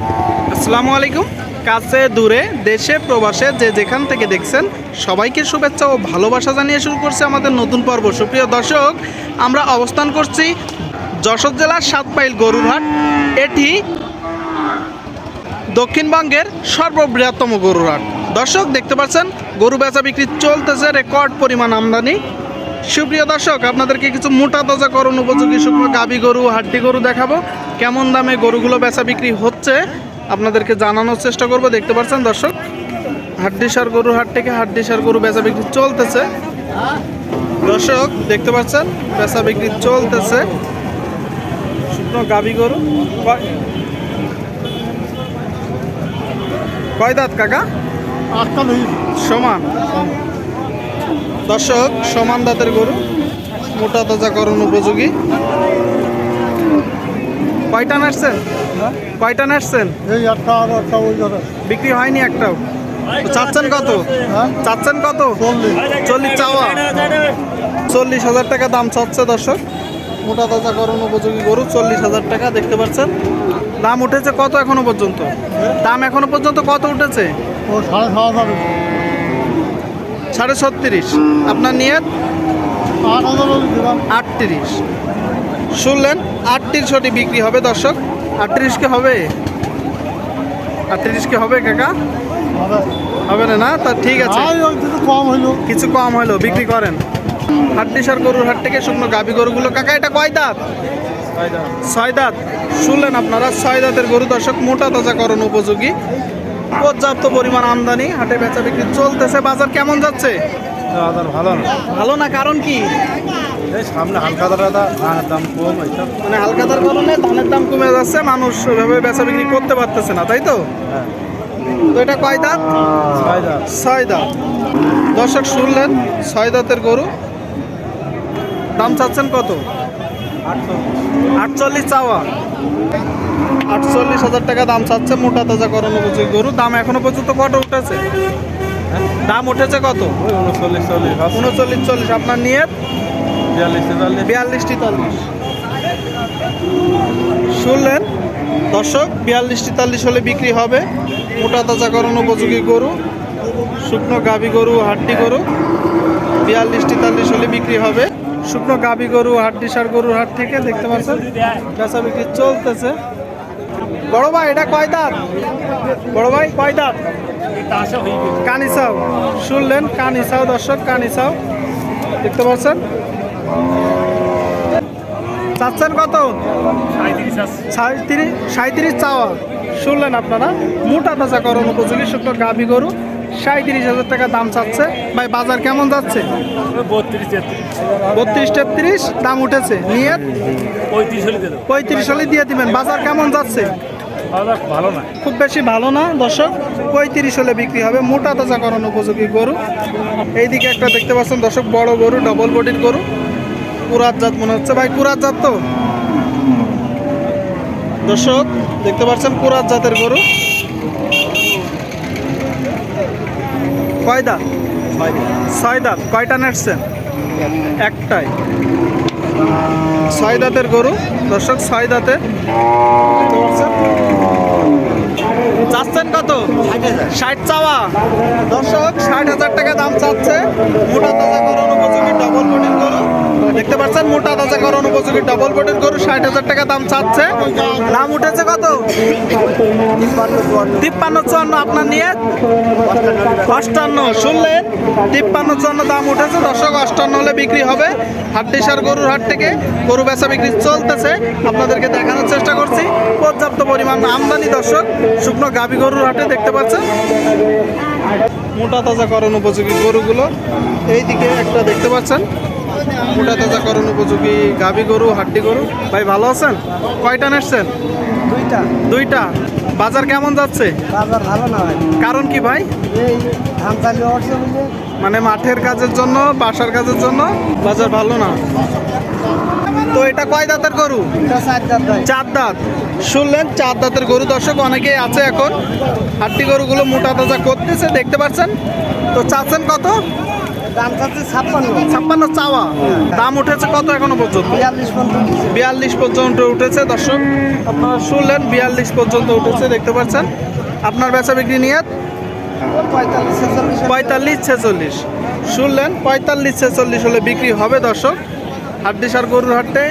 আসসালামু আলাইকুম। কাছে, দূরে, দেশে, প্রবাসে যে যেখান থেকে দেখছেন, সবাইকে শুভেচ্ছা ও ভালোবাসা জানিয়ে শুরু করছে আমাদের নতুন পর্ব। সুপ্রিয় দর্শক, আমরা অবস্থান করছি যশোর জেলার সাতপাইল গরুরহাট। এটি দক্ষিণবঙ্গের সর্ববৃহত্তম গরুরহাট। দর্শক, দেখতে পাচ্ছেন, গরু বেচা বিক্রি চলতেছে, রেকর্ড পরিমাণ আমদানি। সুপ্রিয় দর্শক, আপনাদেরকে কিছু মোটা তাজাকরণ উপযোগী শুকনো গাবি গরু, হাড্ডি গরু দেখাবো। কেমন দামে গরুগুলো বেচা বিক্রি হচ্ছে আপনাদেরকে জানানোর চেষ্টা করব দেখতে পাচ্ছেন দর্শক? হাড্ডি সার গরু হাট থেকে হাড্ডি সার গরু বেচা বিক্রি চলতেছে। দর্শক দেখতে পাচ্ছেন? বেচা বিক্রি চলতেছে। শুকনো গাবি গরু। কয়- দাঁত কাকা? সমান। দর্শক সমান দাঁতের গরু। মোটা তাজা তাজাকরণ উপযোগী। কয়টা নাড়ছেন কয়টা নাড়ছেন এই একটা আর একটা ওই বিক্রি হয়নি একটাও? চাচ্ছেন কত? হ্যাঁ? চাচ্ছেন কত? চল্লিশ। চাওয়া? চল্লিশ হাজার টাকা দাম চাচ্ছে দর্শক। মোটা তাজাকরণ উপযোগী গরু চল্লিশ হাজার টাকা দেখতে পাচ্ছেন? দাম উঠেছে কত এখনও পর্যন্ত? দাম এখনও পর্যন্ত কত উঠেছে? ও সাড়ে সাত সাড়ে ছত্রিশ। আপনার নিয়ত? আটত্রিশ। শুনলেন আটত্রিশটি বিক্রি হবে দর্শক। আটত্রিশকে হবে? আটত্রিশকে হবে কাকা? হবে না না? তা ঠিক আছে। কম হইল কিছু কম হলো বিক্রি করেন। হাড্ডিসার গরুর হাট থেকে শুকনো গাবি গরুগুলো। কাকা এটা কয় দাঁত? ছয় দাঁত। শুনলেন আপনারা ছয় দাঁতের গরু দর্শক মোটা তাজাকরণ উপযোগী। পর্যাপ্ত পরিমাণ আমদানি হাটে বেচা বিক্রি চলতেছে। বাজার কেমন যাচ্ছে? ভালো না। ভালো না কারণ কি? এই সামনে হালকা দাদা ধানের দাম কম এইসব মানে কারণে ধানের দাম কমে যাচ্ছে মানুষ ওইভাবে বেচা বিক্রি করতে পারতেছে না তাই তো? হ্যাঁ। তো এটা কয় দাঁত? ছয় দাঁত। দর্শক শুনলেন ছয় দাঁতের গরু। দাম চাচ্ছেন কত? আটচল্লিশ চাওয়া। আটচল্লিশ হাজার টাকা দাম চাচ্ছে মোটা তাজা করানো উপযোগী গরু। দাম এখনও পর্যন্ত কত উঠেছে? দাম উঠেছে কত? উনচল্লিশ চল্লিশ উনচল্লিশ চল্লিশ। আপনার নিয়ে বিয়াল্লিশ তেতাল্লিশ? শুনলেন? দর্শক বিয়াল্লিশ তেতাল্লিশ হলে বিক্রি হবে। মোটা তাজাকরণ উপযোগী গরু, শুকনো গাবি গরু হাড্ডি গরু। বিয়াল্লিশ তেতাল্লিশ হলে বিক্রি হবে। শুকনো গাবি গরু হাড্ডি সার গরুর হাট থেকে দেখতে পাচ্ছেন, বেচা বিক্রি চলতেছে। বড় ভাই, এটা কয় দাঁত? বড় ভাই, কয় দাঁত? কানিসাও। শুনলেন, কানিসাও দর্শক, কানিসাও। দেখতে পাচ্ছেন? চাচ্ছেন কত? সাঁত্রিশ সাঁত্রিশ চাওয়া। শুনলেন আপনারা? মোটা তাজা করণ উপযোগী শুকনো গাভী গরু। সাঁত্রিশ হাজার টাকা দাম চাচ্ছে। ভাই বাজার কেমন যাচ্ছে? বত্রিশ তেত্রিশ। দাম উঠেছে। নিয়ে পঁয়ত্রিশ হলে দিয়ে দিবেন। বাজার কেমন যাচ্ছে? ভালো না। খুব বেশি ভালো না দর্শক? পঁয়ত্রিশ হলে বিক্রি হবে। মোটা তাজা করানো উপযোগী গরু। এইদিকে একটা দেখতে পাচ্ছেন দর্শক বড় গরু ডবল বডির গরু। কুরাত জাত মনে হচ্ছে। ভাই, কুরাত জাত তো? দর্শক, দেখতে পাচ্ছেন কুরাত জাতের গরু। কয় দাঁত ছয় দাঁত কয়টা নেটছেন? একটাই। ছয় দাঁতের গরু। দর্শক ছয় পাচ্ছেন? চাচ্ছেন কত? ষাট চাওয়া। দর্শক, ষাট হাজার টাকা দাম চাচ্ছে। মোটা তাজা করণ উপযোগী ডবল বডির গরু। পাচ্ছেন মোটা তাজা করণ উপযোগী ডবল বডির গরু, ষাট হাজার টাকা দাম চাচ্ছে। দাম উঠেছে কত? তিপ্পান্ন, চুয়ান্ন আপনার নিয়ে? অষ্টান্ন। শুনলেন? তিপ্পান্ন, চুয়ান্ন দাম উঠেছে। দর্শক, অষ্টান্ন হলে বিক্রি হবে। হাড্ডিসার গরুর হাট থেকে গরু বেচা বিক্রি চলতেছে। আপনাদেরকে দেখানোর চেষ্টা করছি। পর্যাপ্ত পরিমাণ আমদানি, দর্শক, শুকনো গাভী গরুর হাটে দেখতে পাচ্ছেন। মোটা তাজা করণ উপযোগী গরুগুলো। এই দিকে একটা দেখতে পাচ্ছেন। মোটা তাজা করণ উপযোগী গাভী গরু হাড্ডি গরু। ভাই ভালো আছেন? কয়টা নেসছেন? দুইটা। দুইটা। বাজার কেমন যাচ্ছে? বাজার ভালো না ভাই। কারণ কি ভাই? এই ধান চালি মানে মাঠের কাজের জন্য বাসার কাজের জন্য? বাজার ভালো না? তো এটা কয় দাঁতের গরু? চার দাঁত। শুনলেন চার দাঁতের গরু দর্শক অনেকেই আছে এখন। হাড্ডি গরুগুলো মোটা তাজা করতেছে দেখতে পাচ্ছেন? তো চাচ্ছেন কত? দাম চাচ্ছে ছাপ্পান্ন। ছাপ্পান্ন চাওয়া। দাম উঠেছে কত এখনও পর্যন্ত? বিয়াল্লিশ পর্যন্ত বিয়াল্লিশ পর্যন্ত উঠেছে দর্শক। আপনারা শুনলেন বিয়াল্লিশ পর্যন্ত উঠেছে দেখতে পাচ্ছেন। আপনার বেচা বিক্রি নিয়ে পঁয়তাল্লিশ ছেচল্লিশ। শুনলেন পঁয়তাল্লিশ ছেচল্লিশ হলে বিক্রি হবে দর্শক। হাড্ডিসার গরুর হাটে